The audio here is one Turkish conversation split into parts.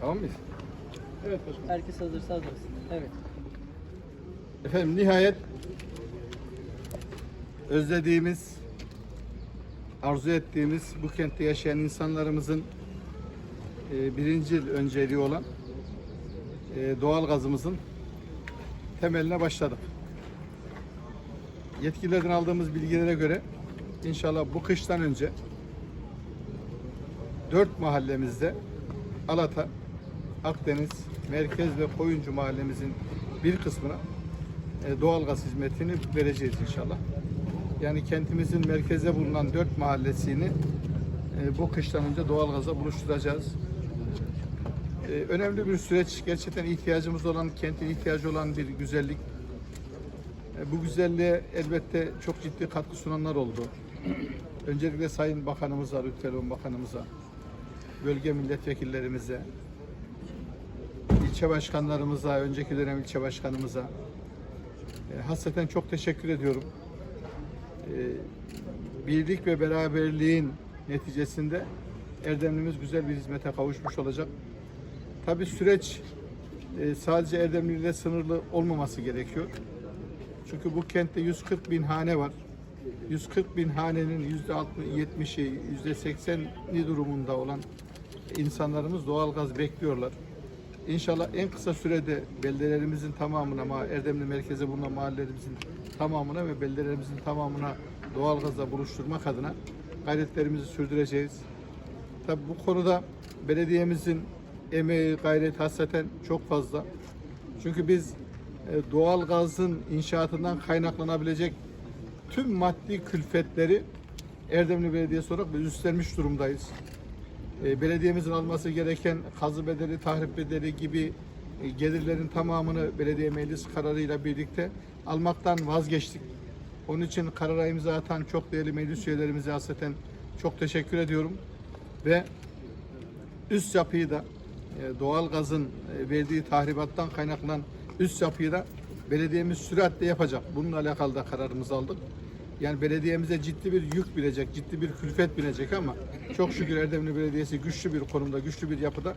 Tamam mıyız? Evet başkanım. Herkes hazırsa hazırız. Evet. Efendim nihayet özlediğimiz, arzu ettiğimiz bu kentte yaşayan insanlarımızın e, birinci önceliği olan e, doğal gazımızın temeline başladık. Yetkililerden aldığımız bilgilere göre inşallah bu kıştan önce dört mahallemizde Alata, Akdeniz, Merkez ve Koyuncu mahallemizin bir kısmına e, doğalgaz hizmetini vereceğiz inşallah. Yani kentimizin merkezde bulunan dört mahallesini e, bu kıştan önce doğalgaza buluşturacağız. E, önemli bir süreç. Gerçekten ihtiyacımız olan, kentin ihtiyacı olan bir güzellik. Bu güzelliğe elbette çok ciddi katkı sunanlar oldu. Öncelikle Sayın Bakanımıza, Lütfü Elvan Bakanımıza, bölge milletvekillerimize, ilçe başkanlarımıza, önceki dönem ilçe başkanımıza e, hasreten çok teşekkür ediyorum. E, birlik ve beraberliğin neticesinde Erdemlimiz güzel bir hizmete kavuşmuş olacak. Tabii süreç e, sadece Erdemli ile sınırlı olmaması gerekiyor. Çünkü bu kentte 140 bin hane var. 140 bin hanenin yüzde 70'i, yüzde 80'i durumunda olan insanlarımız doğalgaz bekliyorlar. İnşallah en kısa sürede beldelerimizin tamamına, ma- Erdemli merkeze bulunan mahallelerimizin tamamına ve beldelerimizin tamamına doğalgazla buluşturmak adına gayretlerimizi sürdüreceğiz. Tabi bu konuda belediyemizin emeği, gayreti hasreten çok fazla. Çünkü biz e, doğalgazın inşaatından kaynaklanabilecek tüm maddi külfetleri Erdemli Belediyesi olarak biz üstlenmiş durumdayız. E, belediyemizin alması gereken kazı bedeli, tahrip bedeli gibi e, gelirlerin tamamını belediye meclis kararıyla birlikte almaktan vazgeçtik. Onun için karara imza atan çok değerli meclis üyelerimize hasreten çok teşekkür ediyorum. Ve üst yapıyı da e, doğal gazın e, verdiği tahribattan kaynaklanan üst yapıyı da belediyemiz süratle yapacak. Bununla alakalı da kararımızı aldık. Yani belediyemize ciddi bir yük binecek, ciddi bir külfet binecek ama çok şükür Erdemli Belediyesi güçlü bir konumda, güçlü bir yapıda.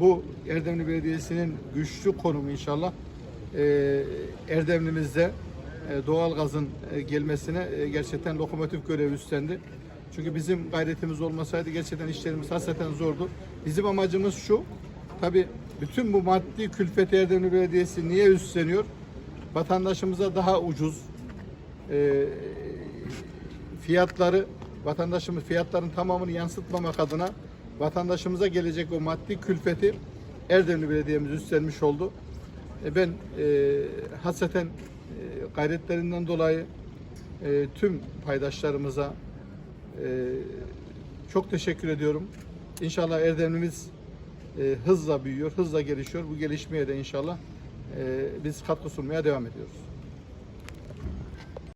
Bu Erdemli Belediyesi'nin güçlü konumu inşallah e, Erdemli'mizde e, doğal gazın e, gelmesine e, gerçekten lokomotif görevi üstlendi. Çünkü bizim gayretimiz olmasaydı gerçekten işlerimiz hasreten zordu. Bizim amacımız şu, tabi bütün bu maddi külfeti Erdemli Belediyesi niye üstleniyor? Vatandaşımıza daha ucuz, e, fiyatları vatandaşımız fiyatların tamamını yansıtmamak adına vatandaşımıza gelecek o maddi külfeti Erdemli Belediye'miz üstlenmiş oldu. E, ben e, hasreten e, gayretlerinden dolayı e, tüm paydaşlarımıza e, çok teşekkür ediyorum. İnşallah Erdemlimiz e, hızla büyüyor, hızla gelişiyor. Bu gelişmeye de inşallah e, biz katkı sunmaya devam ediyoruz.